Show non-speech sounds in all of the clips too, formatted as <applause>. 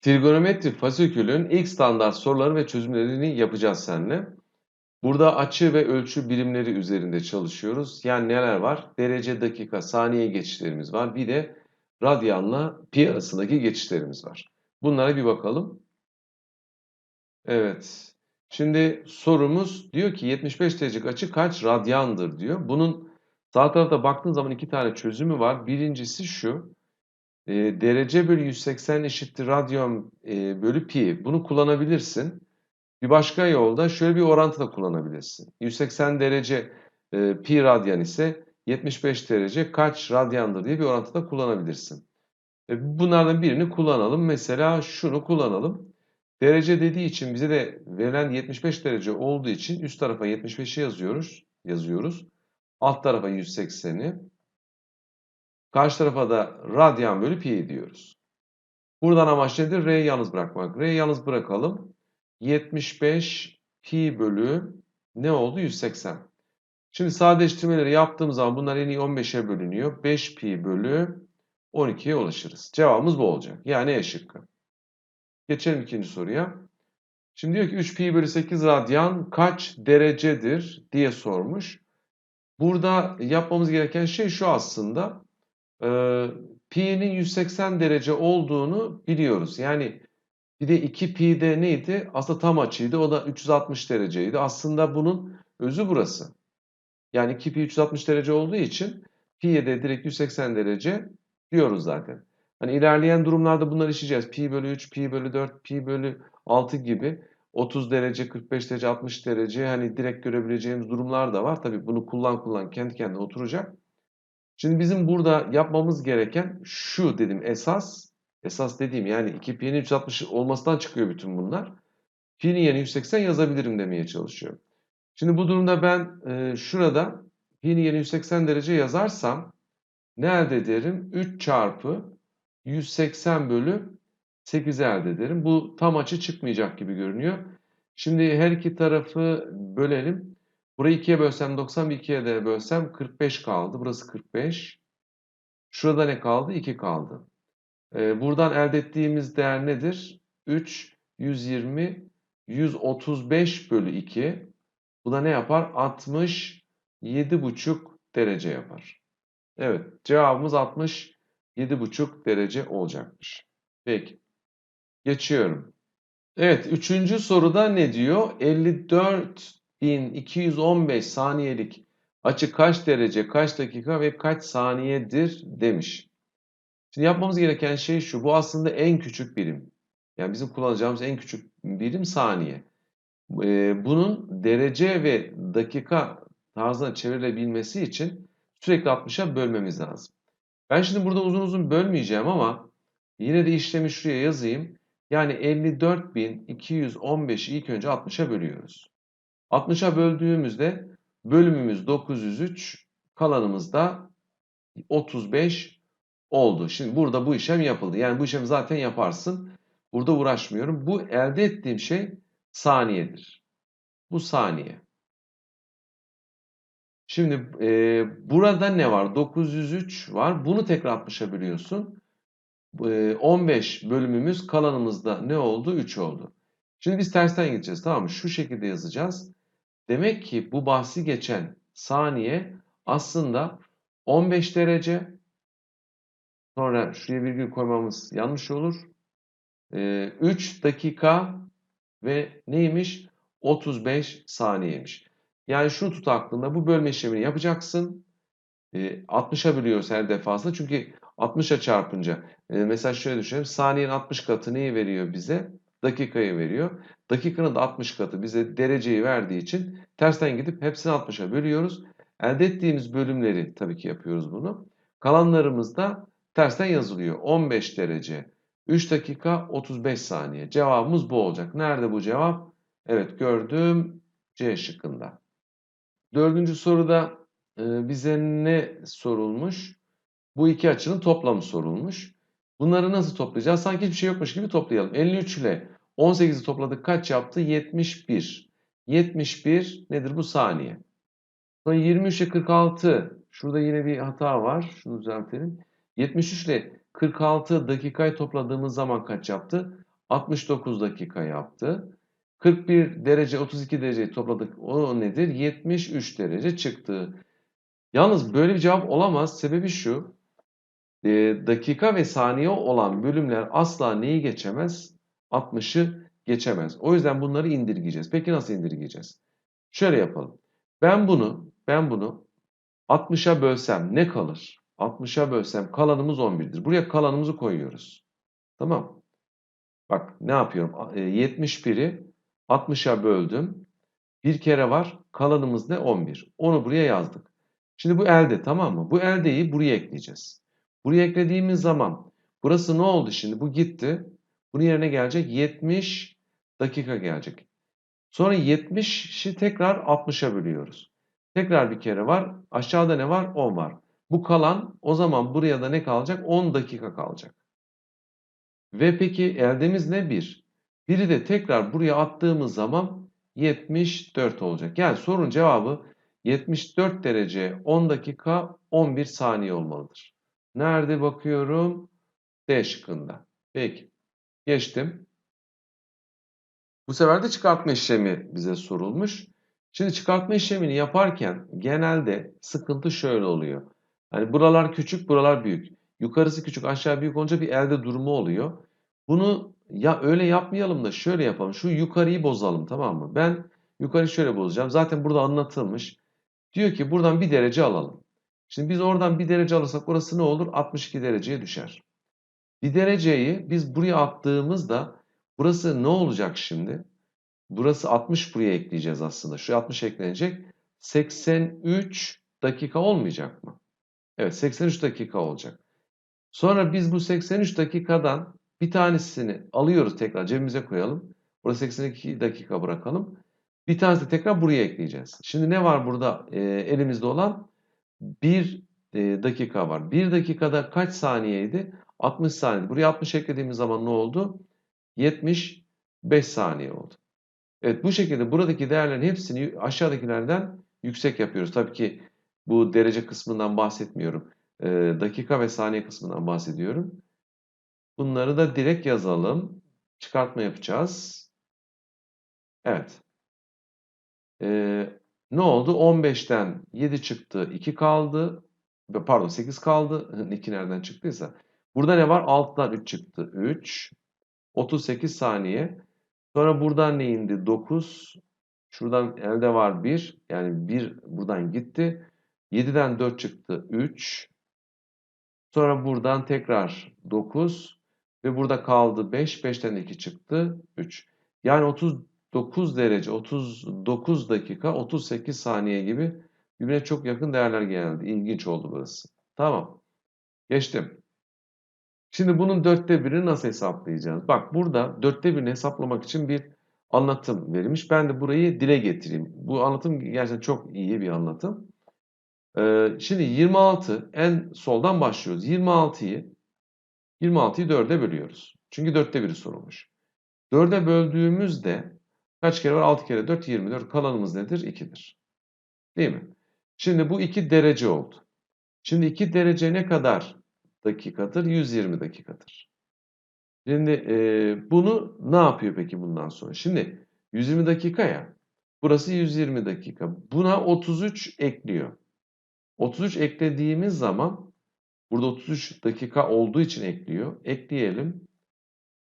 Trigonometri fasikülün ilk standart soruları ve çözümlerini yapacağız seninle. Burada açı ve ölçü birimleri üzerinde çalışıyoruz. Yani neler var? Derece, dakika, saniye geçişlerimiz var. Bir de radyanla pi arasındaki geçişlerimiz var. Bunlara bir bakalım. Evet. Şimdi sorumuz diyor ki 75 derecelik açı kaç radyandır diyor. Bunun sağ tarafta baktığın zaman iki tane çözümü var. Birincisi şu. E, derece bölü 180 eşittir radyan e, bölü pi. Bunu kullanabilirsin. Bir başka yolda şöyle bir orantı da kullanabilirsin. 180 derece e, pi radyan ise 75 derece kaç radyandır diye bir orantı da kullanabilirsin. E, bunlardan birini kullanalım. Mesela şunu kullanalım. Derece dediği için bize de verilen 75 derece olduğu için üst tarafa 75'i yazıyoruz. yazıyoruz. Alt tarafa 180'i. Karşı tarafa da radyan bölü pi diyoruz. Buradan amaç nedir? R'yi yalnız bırakmak. R'yi yalnız bırakalım. 75 pi bölü ne oldu? 180. Şimdi sadeleştirmeleri yaptığım zaman bunlar en iyi 15'e bölünüyor. 5 pi bölü 12'ye ulaşırız. Cevabımız bu olacak. Yani E şıkkı. Geçelim ikinci soruya. Şimdi diyor ki 3 pi bölü 8 radyan kaç derecedir diye sormuş. Burada yapmamız gereken şey şu aslında. E, pi'nin 180 derece olduğunu biliyoruz. Yani bir de 2 pi'de neydi? Aslında tam açıydı. O da 360 dereceydi. Aslında bunun özü burası. Yani 2 pi 360 derece olduğu için pi'ye de direkt 180 derece diyoruz zaten. Hani ilerleyen durumlarda bunları işleyeceğiz. Pi bölü 3, pi bölü 4, pi bölü 6 gibi 30 derece, 45 derece, 60 derece hani direkt görebileceğimiz durumlar da var. Tabii bunu kullan kullan kendi kendine oturacak. Şimdi bizim burada yapmamız gereken şu dedim esas. Esas dediğim yani 2 pi'nin 360 olmasından çıkıyor bütün bunlar. Pi'nin yerine 180 yazabilirim demeye çalışıyorum. Şimdi bu durumda ben e, şurada pi'nin yerine 180 derece yazarsam ne elde ederim? 3 çarpı 180 bölü 8 elde ederim. Bu tam açı çıkmayacak gibi görünüyor. Şimdi her iki tarafı bölelim. Burayı 2'ye bölsem 90, bir 2'ye de bölsem 45 kaldı. Burası 45. Şurada ne kaldı? 2 kaldı. Ee, buradan elde ettiğimiz değer nedir? 3, 120, 135 bölü 2. Bu da ne yapar? 67,5 derece yapar. Evet, cevabımız 67,5 derece olacakmış. Peki, geçiyorum. Evet, üçüncü soruda ne diyor? 54.215 saniyelik açı kaç derece, kaç dakika ve kaç saniyedir demiş. Şimdi yapmamız gereken şey şu. Bu aslında en küçük birim. Yani bizim kullanacağımız en küçük birim saniye. Bunun derece ve dakika tarzına çevrilebilmesi için sürekli 60'a bölmemiz lazım. Ben şimdi burada uzun uzun bölmeyeceğim ama yine de işlemi şuraya yazayım. Yani 54.215'i ilk önce 60'a bölüyoruz. 60'a böldüğümüzde bölümümüz 903, kalanımız da 35 oldu. Şimdi burada bu işlem yapıldı. Yani bu işlemi zaten yaparsın. Burada uğraşmıyorum. Bu elde ettiğim şey saniyedir. Bu saniye. Şimdi e, burada ne var? 903 var. Bunu tekrar 60'a bölüyorsun. 15 bölümümüz kalanımızda ne oldu? 3 oldu. Şimdi biz tersten gideceğiz tamam mı? Şu şekilde yazacağız. Demek ki bu bahsi geçen saniye aslında 15 derece. Sonra şuraya virgül koymamız yanlış olur. 3 dakika ve neymiş? 35 saniyeymiş. Yani şunu tut aklında bu bölme işlemini yapacaksın. 60'a bölüyoruz her defasında. Çünkü 60'a çarpınca e, mesela şöyle düşünelim. Saniyenin 60 katı neyi veriyor bize? Dakikayı veriyor. Dakikanın da 60 katı bize dereceyi verdiği için tersten gidip hepsini 60'a bölüyoruz. Elde ettiğimiz bölümleri tabii ki yapıyoruz bunu. Kalanlarımız da tersten yazılıyor. 15 derece, 3 dakika, 35 saniye. Cevabımız bu olacak. Nerede bu cevap? Evet gördüm C şıkkında. Dördüncü soruda e, bize ne sorulmuş? Bu iki açının toplamı sorulmuş. Bunları nasıl toplayacağız? Sanki hiçbir şey yokmuş gibi toplayalım. 53 ile 18'i topladık kaç yaptı? 71. 71 nedir bu saniye? Sonra 23 ile 46 şurada yine bir hata var. Şunu düzeltelim. 73 ile 46 dakikayı topladığımız zaman kaç yaptı? 69 dakika yaptı. 41 derece 32 dereceyi topladık. O nedir? 73 derece çıktı. Yalnız böyle bir cevap olamaz. Sebebi şu. E, dakika ve saniye olan bölümler asla neyi geçemez? 60'ı geçemez. O yüzden bunları indirgeyeceğiz. Peki nasıl indirgeyeceğiz? Şöyle yapalım. Ben bunu ben bunu 60'a bölsem ne kalır? 60'a bölsem kalanımız 11'dir. Buraya kalanımızı koyuyoruz. Tamam. Bak ne yapıyorum? E, 71'i 60'a böldüm. Bir kere var. Kalanımız ne? 11. Onu buraya yazdık. Şimdi bu elde tamam mı? Bu eldeyi buraya ekleyeceğiz. Buraya eklediğimiz zaman burası ne oldu şimdi? Bu gitti. Bunun yerine gelecek 70 dakika gelecek. Sonra 70'i tekrar 60'a bölüyoruz. Tekrar bir kere var. Aşağıda ne var? 10 var. Bu kalan o zaman buraya da ne kalacak? 10 dakika kalacak. Ve peki eldemiz ne? 1. Biri de tekrar buraya attığımız zaman 74 olacak. Yani sorunun cevabı 74 derece 10 dakika 11 saniye olmalıdır. Nerede bakıyorum? D şıkkında. Peki. Geçtim. Bu sefer de çıkartma işlemi bize sorulmuş. Şimdi çıkartma işlemini yaparken genelde sıkıntı şöyle oluyor. Hani buralar küçük, buralar büyük. Yukarısı küçük, aşağı büyük olunca bir elde durumu oluyor. Bunu ya öyle yapmayalım da şöyle yapalım. Şu yukarıyı bozalım tamam mı? Ben yukarıyı şöyle bozacağım. Zaten burada anlatılmış. Diyor ki buradan bir derece alalım. Şimdi biz oradan bir derece alırsak orası ne olur? 62 dereceye düşer. Bir dereceyi biz buraya attığımızda burası ne olacak şimdi? Burası 60 buraya ekleyeceğiz aslında. Şu 60 eklenecek. 83 dakika olmayacak mı? Evet 83 dakika olacak. Sonra biz bu 83 dakikadan bir tanesini alıyoruz tekrar cebimize koyalım. Burada 82 dakika bırakalım. Bir tanesi de tekrar buraya ekleyeceğiz. Şimdi ne var burada e, elimizde olan? 1 e, dakika var. 1 dakikada kaç saniyeydi? 60 saniye. Buraya 60 eklediğimiz zaman ne oldu? 75 saniye oldu. Evet bu şekilde buradaki değerlerin hepsini aşağıdakilerden yüksek yapıyoruz. Tabii ki bu derece kısmından bahsetmiyorum. E, dakika ve saniye kısmından bahsediyorum. Bunları da direkt yazalım. Çıkartma yapacağız. Evet. Ee, ne oldu? 15'ten 7 çıktı. 2 kaldı. Pardon 8 kaldı. <laughs> 2 nereden çıktıysa. Burada ne var? 6'dan 3 çıktı. 3. 38 saniye. Sonra buradan ne indi? 9. Şuradan elde var 1. Yani 1 buradan gitti. 7'den 4 çıktı. 3. Sonra buradan tekrar 9. Ve burada kaldı 5. 5'ten 2 çıktı. 3. Yani 39 derece, 39 dakika, 38 saniye gibi birbirine çok yakın değerler geldi. İlginç oldu burası. Tamam. Geçtim. Şimdi bunun dörtte birini nasıl hesaplayacağız? Bak burada dörtte birini hesaplamak için bir anlatım verilmiş. Ben de burayı dile getireyim. Bu anlatım gerçekten çok iyi bir anlatım. Ee, şimdi 26 en soldan başlıyoruz. 26'yı 26'yı 4'e bölüyoruz. Çünkü 4'te biri sorulmuş. 4'e böldüğümüzde kaç kere var? 6 kere 4 24. Kalanımız nedir? 2'dir. Değil mi? Şimdi bu 2 derece oldu. Şimdi 2 derece ne kadar dakikadır? 120 dakikadır. Şimdi e, bunu ne yapıyor peki bundan sonra? Şimdi 120 dakika ya. Burası 120 dakika. Buna 33 ekliyor. 33 eklediğimiz zaman burada 33 dakika olduğu için ekliyor. Ekleyelim.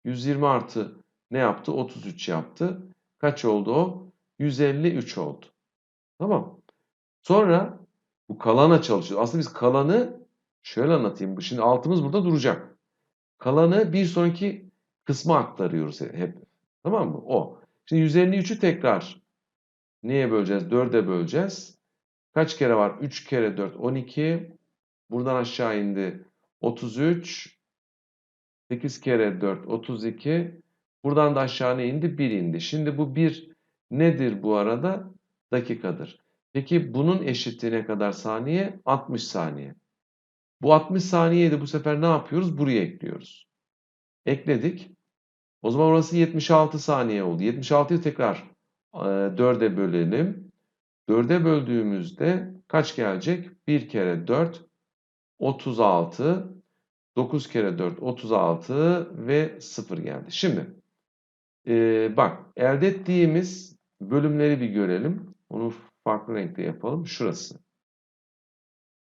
120 artı ne yaptı? 33 yaptı. Kaç oldu o? 153 oldu. Tamam. Sonra bu kalana çalışıyor. Aslında biz kalanı şöyle anlatayım. Şimdi altımız burada duracak. Kalanı bir sonraki kısma aktarıyoruz hep. Tamam mı? O. Şimdi 153'ü tekrar neye böleceğiz? 4'e böleceğiz. Kaç kere var? 3 kere 4 12. Buradan aşağı indi. 33. 8 kere 4 32. Buradan da aşağı ne indi? 1 indi. Şimdi bu 1 nedir bu arada? Dakikadır. Peki bunun eşitliği ne kadar saniye? 60 saniye. Bu 60 saniyeyi de bu sefer ne yapıyoruz? Buraya ekliyoruz. Ekledik. O zaman orası 76 saniye oldu. 76'yı tekrar 4'e bölelim. 4'e böldüğümüzde kaç gelecek? 1 kere 4 36 9 kere 4 36 ve 0 geldi. Şimdi Ee, bak elde ettiğimiz bölümleri bir görelim. Onu farklı renkte yapalım. Şurası.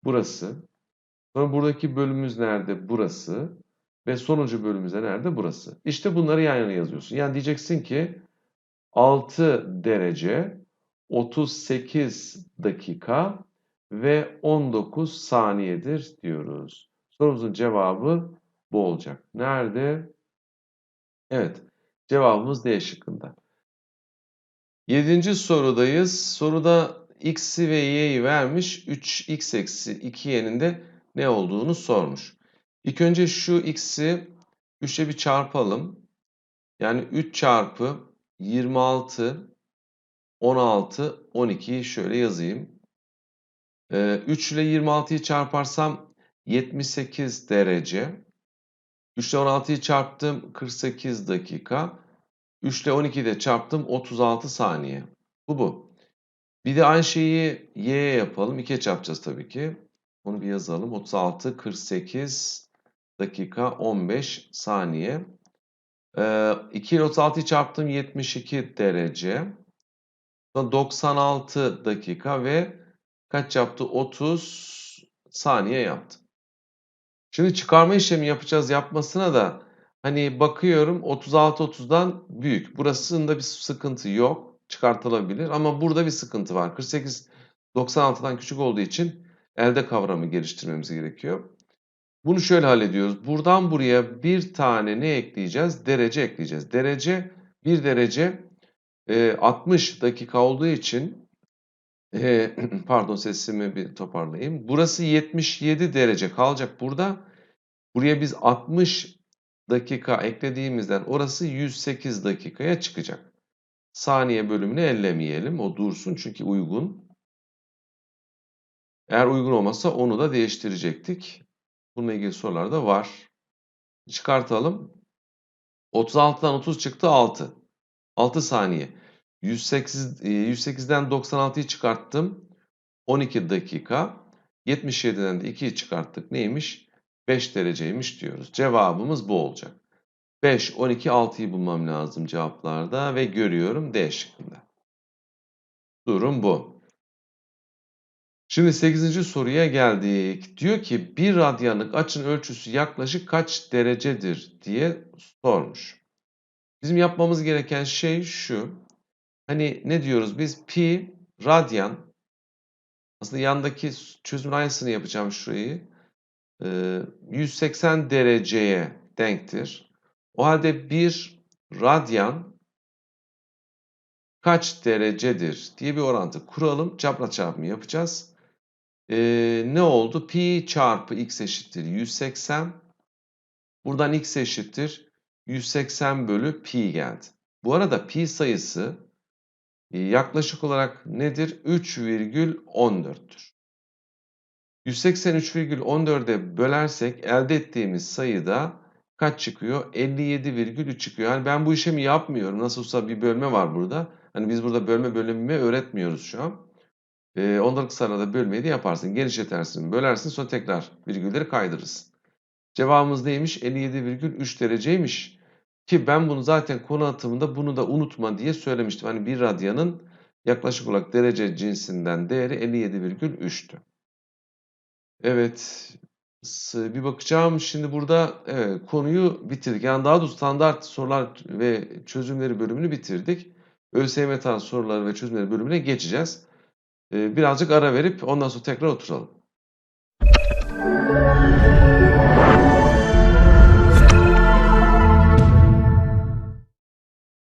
Burası. Sonra buradaki bölümümüz nerede? Burası. Ve sonuncu bölümümüz de nerede? Burası. İşte bunları yan yana yazıyorsun. Yani diyeceksin ki 6 derece 38 dakika ve 19 saniyedir diyoruz. Sorumuzun cevabı bu olacak. Nerede? Evet. Cevabımız D şıkkında. Yedinci sorudayız. Soruda x'i ve y'yi vermiş. 3x eksi 2y'nin de ne olduğunu sormuş. İlk önce şu x'i 3'e bir çarpalım. Yani 3 çarpı 26, 16, 12'yi şöyle yazayım. Ee, 3 ile 26'yı çarparsam 78 derece. 3 ile 16'yı çarptım 48 dakika. 3 ile 12'yi de çarptım 36 saniye. Bu bu. Bir de aynı şeyi y'ye yapalım. 2'ye çarpacağız tabii ki. Onu bir yazalım. 36, 48 dakika 15 saniye. Ee, 2 ile 36'yı çarptım 72 derece. Sonra 96 dakika ve kaç yaptı? 30 saniye yaptı. Şimdi çıkarma işlemi yapacağız yapmasına da hani bakıyorum 36 30'dan büyük. Burasında bir sıkıntı yok. Çıkartılabilir ama burada bir sıkıntı var. 48 96'dan küçük olduğu için elde kavramı geliştirmemiz gerekiyor. Bunu şöyle hallediyoruz. Buradan buraya bir tane ne ekleyeceğiz? Derece ekleyeceğiz. Derece bir derece e, 60 dakika olduğu için e, <clears throat> pardon sesimi bir toparlayayım. Burası 77 derece kalacak burada. Buraya biz 60 dakika eklediğimizden orası 108 dakikaya çıkacak. Saniye bölümünü ellemeyelim. O dursun çünkü uygun. Eğer uygun olmazsa onu da değiştirecektik. Bununla ilgili sorular da var. Çıkartalım. 36'dan 30 çıktı 6. 6 saniye. 108, 108'den 96'yı çıkarttım. 12 dakika. 77'den de 2'yi çıkarttık. Neymiş? 5 dereceymiş diyoruz. Cevabımız bu olacak. 5, 12, 6'yı bulmam lazım cevaplarda ve görüyorum D şıkkında. Durum bu. Şimdi 8. soruya geldik. Diyor ki bir radyanlık açının ölçüsü yaklaşık kaç derecedir diye sormuş. Bizim yapmamız gereken şey şu. Hani ne diyoruz biz? Pi radyan. Aslında yandaki çözümün aynısını yapacağım şurayı. Ee, 180 dereceye denktir. O halde bir radyan kaç derecedir diye bir orantı kuralım. Çapraz çarpımı yapacağız. Ee, ne oldu? Pi çarpı x eşittir 180. Buradan x eşittir 180 bölü pi geldi. Bu arada pi sayısı e, yaklaşık olarak nedir? 3,14'tür. 183,14'e bölersek elde ettiğimiz sayıda kaç çıkıyor? 57,3 çıkıyor. Yani ben bu işlemi yapmıyorum. Nasılsa bir bölme var burada. Hani biz burada bölme bölümü öğretmiyoruz şu an. E, ondalık sırada bölmeyi de yaparsın. Genişletersin, bölersin sonra tekrar virgülleri kaydırırsın. Cevabımız neymiş? 57,3 dereceymiş. Ki ben bunu zaten konu atımında bunu da unutma diye söylemiştim. Hani bir radyanın yaklaşık olarak derece cinsinden değeri 57,3'tü. Evet. Bir bakacağım. Şimdi burada evet, konuyu bitirdik. Yani daha doğrusu standart sorular ve çözümleri bölümünü bitirdik. ÖSYM tarzı soruları ve çözümleri bölümüne geçeceğiz. Birazcık ara verip ondan sonra tekrar oturalım.